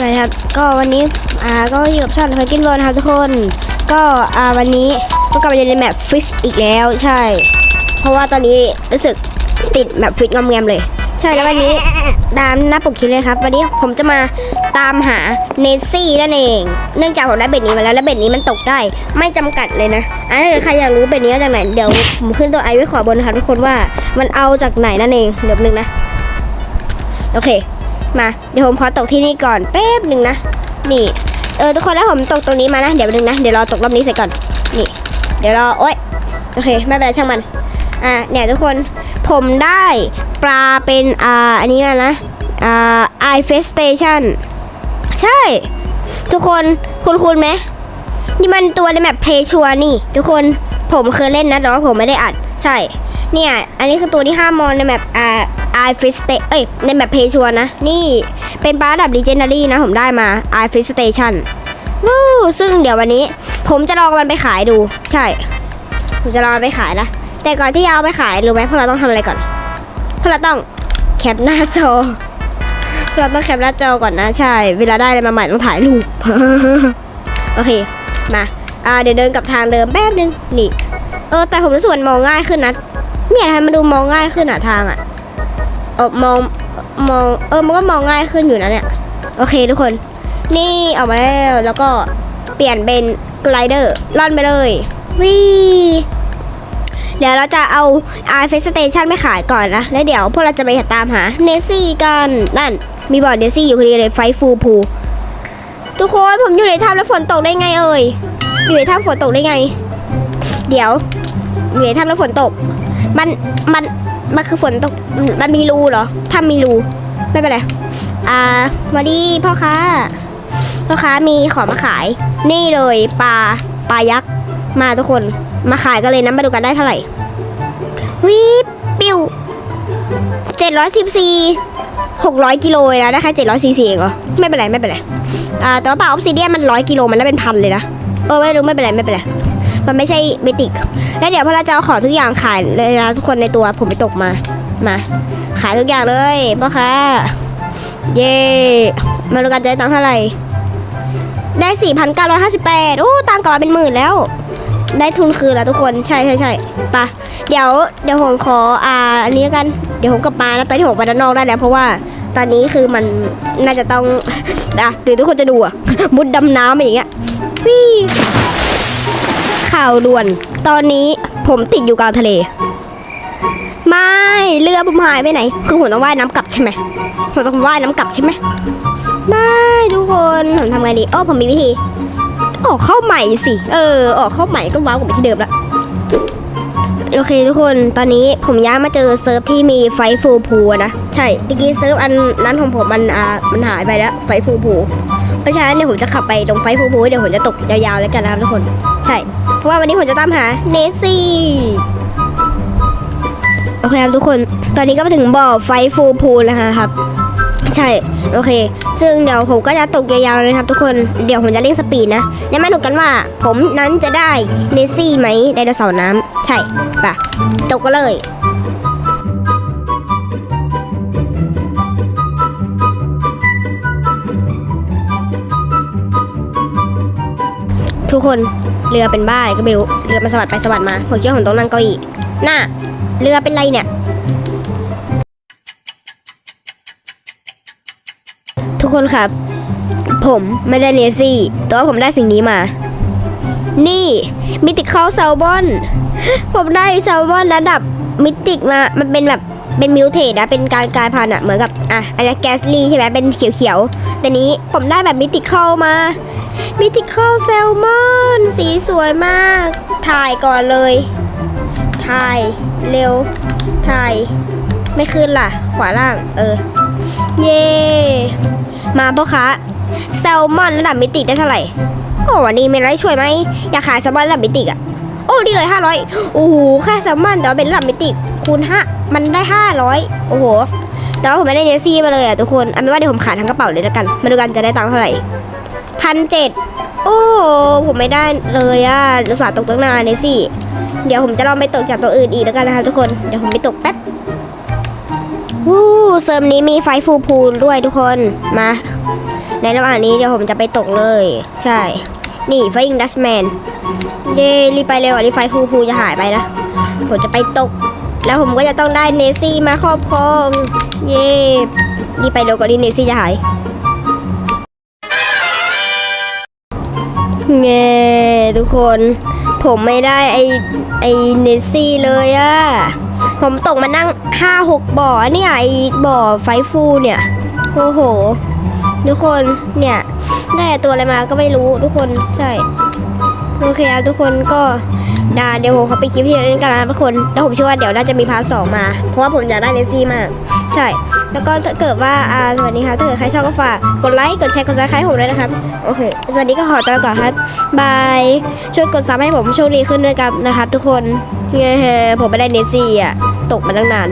สวัสดีครับ ก็วันนี้อ่าก็อยู่กับช่องเฟกินโรนะครับทุกคน ก็อ่าวันนี้ก็กลับมาในแมปฟิชอีกแล้วใช่ เพราะว่าตอนนี้รู้สึกติดแมปฟิชงอมแงมเลย ใช่แล้ววันนี้ตามหน้าปกคลิปเลยครับ วันนี้ผมจะมาตามหาเนซี่นั่นเอง เนื่องจากผมได้เบ็ดนี้มาแล้วแล้วเบ็ดนี้มันตกได้ไม่จำกัดเลยนะอะถ้าใครอยากรู้เบ็ดนี้มาจากไหนเดี๋ยวผมขึ้นตัวไอไว้ขอบนนะครับทุกคนว่ามันเอาจากไหนนั่นเองเดี๋ยวนึงนะโอเค มา เดี๋ยวผมขอตกที่นี่ก่อนแป๊บหนึ่งนะ นี่ เออทุกคนแล้วผมตกตรงนี้มานะ เดี๋ยวนึงนะ เดี๋ยวรอตกรอบนี้เสร็จก่อน นี่ เดี๋ยวรอ โอ๊ย โอเค ไม่เป็นไรช่างมัน อ่า เนี่ยทุกคน ผมได้ปลาเป็น อ่า อันนี้นะ อ่า i f e s Station ใช่ ทุกคน คุณคุณไหมนี่มันตัวในแมปเพลชัวนี่ ทุกคน ผมเคยเล่นนะแต่ว่าผมไม่ได้อัด ใช่ เนี่ย อันนี้คือตัวที่ห้ามมองในแมปอ่า i f i s t เอ้ยในแมปเพลชัวนะ นี่เป็นปลาระดับ Legendary นะผมได้มา i f i s Station วู้ซึ่งเดี๋ยววันนี้ ผมจะลองมันไปขายดู ใช่ ผมจะลองมันไปขายนะ แต่ก่อนที่จะเอาไปขายรู้ไหมพวกเราต้องทำอะไรก่อนพวกเราต้องแคปหน้าจอพวกเราต้องแคปหน้าจอก่อนนะใช่ เวลาได้อะไรมาใหม่ต้องถ่ายรูปโอเคมาอ่าเดี๋ยวเดินกลับทางเดิมแป๊บนึงนี่ เออแต่ผมรู้สึกมันมองง่ายขึ้นนะเนี่ยทำไมมันดูมองง่ายขึ้นอะทางอะ เออมองมองเออมันก็มองง่ายขึ้นอยู่นะเนี่ยโอเคทุกคน นี่ออกมาแล้วแล้วก็เปลี่ยนเป็นไกลเดอร์ล่อนไปเลยวีเดี๋ยวเราจะเอา r f a c e Station ไม่ขายก่อนนะ แล้วเดี๋ยวพวกเราจะไปตามหาเนซี่กัน นั่น มีบอร์ดเนซี่อยู่พอดีเลยไฟฟูพูทุกคนผมอยู่ในถ้ำแล้วฝนตกได้ไงเอ่ย อยู่ในถ้ำฝนตกได้ไง เดี๋ยว อยู่ในถ้ำแล้วฝนตก มัน มัน มันคือฝนตก มันมีรูเหรอ ถ้ามีรู ไม่เป็นไร อ่ามาดีพ่อค้า พ่อค้ามีของมาขาย นี่เลยปลา ปลายักษ์ มาทุกคน มาขายกันเลยนะ มาดูกันได้เท่าไหร่ วิบปิวเจ็ดร้อยสิบสี่หกร้อยกิโลเลยนะได้แค่เจ็ดร้อยสี่สิบเองเหรอ ไม่เป็นไร ไม่เป็นไร อ่า แต่ว่าปลาออฟซิเดียนมันร้อยกิโลมันได้เป็นพันเลยนะ เออไม่รู้ไม่เป็นไร ไม่เป็นไร มันไม่ใช่เมติก แล้วเดี๋ยวพอเราจะเอาของทุกอย่างขายเลยนะทุกคนในตัวผมไปตกมา มา ขายทุกอย่างเลยพ่อค้าเย่มาดูกันจะได้ตังค์เท่าไหร่ ได้ 4,958โอ้ตังค์กลับมาเป็นหมื่นแล้ว ได้ทุนคืนแล้วทุกคนใช่ใช่ใช่ไปะเดี๋ยวเดี๋ยวผมขออ่าอันนี้แล้วกันเดี๋ยวผมกลับมาแล้วตอนที่ผมไปด้านนอกได้แล้ว เพราะว่าตอนนี้คือมันน่าจะต้องอะหรือทุกคนจะดูอะมุดดำน้ำอย่างเงี้ยวี่ ข่าวด่วน ตอนนี้ผมติดอยู่กลางทะเล ไม่เรือผมหายไปไหน คือผมต้องว่ายน้ำกลับใช่ไหมผมต้องว่ายน้ำกลับใช่ไหมไม่ทุกคนผมทำไงดีโอ้ผมมีวิธี ออกเข้าใหม่สิ เออ ออกเข้าใหม่ก็ว้าวกลับไปที่เดิมละโอเคทุกคนตอนนี้ผมย้ายมาเจอเซิร์ฟที่มีไฟฟูพูนะใช่ตะกี้เซิร์ฟอันนั้นของผมมันอ่ามันหายไปแล้วไฟฟูพูเพราะฉะนั้นเนี่ยผมจะขับไปตรงไฟฟูพูเดี๋ยวผมจะตกยาวๆแล้วกันนะครับทุกคน ใช่ เพราะว่าวันนี้ผมจะตามหาเนซี่โอเคครับทุกคน ตอนนี้ก็มาถึงบ่อไฟฟูพูลแล้วนะครับ ใช่ โอเค ซึ่งเดี๋ยวผมก็จะตกยาวๆเลยครับทุกคน เดี๋ยวผมจะเร่งสปีดนะเดี๋ยวมาดูกันว่า ผมนั้นจะได้เนซี่ไหมไดโนเสาร์น้ำใช่ปะตกก็เลย ทุกคนเรือเป็นบ้าอะไรก็ไม่รู้เรือมันสวัสดไปสวัสดมาหัวเกี้ยวของตรงนั่งเก้าอี้หน้าเรือเป็นไรเนี่ย ทุกคนครับ ผมไม่ได้เนซี่ แต่ว่าผมได้สิ่งนี้มา นี่มิติคอลแซลบอน ผมได้แซลมอนระดับมิติมา มันเป็นแบบเป็นมิวเทสนะเป็นการกลายพันธุ์อะเหมือนกับอะอันนี้แกสลีใช่ไหมเป็นเขียวๆแต่นี้ผมได้แบบมิติเคอลมา มิติคอลแซลมอน สีสวยมาก ถ่ายก่อนเลย ถ่าย เร็ว ถ่าย ไม่ขึ้นล่ะ ขวาล่าง เออ เย่มาพ่อค้าแซลมอนระดับมิติได้เท่าไหร่ โอ้วันนี้มีอะไรช่วยไหม อยากขายแซลมอนระดับมิติอะโอ้ดีเลย500โอ้โหแค่แซลมอนแต่ว่าเป็นระดับมิติคูณ5มันได้500โอ้โหแต่ว่าผมไม่ได้เนซี่มาเลยอะทุกคนเอาเป็นว่าเดี๋ยวผมขายทั้งกระเป๋าเลยแล้วกัน มาดูกันจะได้ตังค์เท่าไหร่ พันเจ็ดโอ้ผมไม่ได้เลยอะอุตส่าห์ตกตั้งนานเนซี่เดี๋ยวผมจะลองไปตกจากตัวอื่นอีกแล้วกันนะครับทุกคน เดี๋ยวผมไปตกแป๊บวู้เซิร์ฟนี้มีไฟฟูพูลด้วยทุกคน มา ในระหว่างนี้เดี๋ยวผมจะไปตกเลย ใช่ นี่ไฟอิงดัชแมน เย่รีไปเร็วอะรีไฟฟูฟูจะหายไปนะ ผมจะไปตก แล้วผมก็จะต้องได้เนซี่มาครอบครอง เย่รีไปเร็วก่อนที่เนซี่จะหาย เงทุกคน ผมไม่ได้ไอไอเนซี่เลยอะผมตกมานั่งห้าหกบ่อเนี่ยไอบ่อไฟฟูเนี่ยโอ้โห ทุกคนเนี่ยได้ตัวอะไรมาก็ไม่รู้ทุกคนใช่โอเคครับทุกคนก็ ดาเดี๋ยวผมเขาไปคลิปที่เล่นกันนะทุกคน แล้วผมเชื่อว่าเดี๋ยวน่าจะมีพาร์ทสองมา เพราะว่าผมอยากได้เนซี่มาก ใช่ แล้วก็ถ้าเกิดว่าอ่าสวัสดีครับถ้าเกิดใครชอบก็ฝากกดไลค์ กดแชร์ กดซับสไครต์ผมด้วยนะครับ โอเค สวัสดีก็ขอตัวก่อนครับ บาย ช่วยกดซับให้ผมโชคดีขึ้นด้วยกันนะครับทุกคนเงี้ยผมไม่ได้เนซี่อะ ตกมาตั้งนาน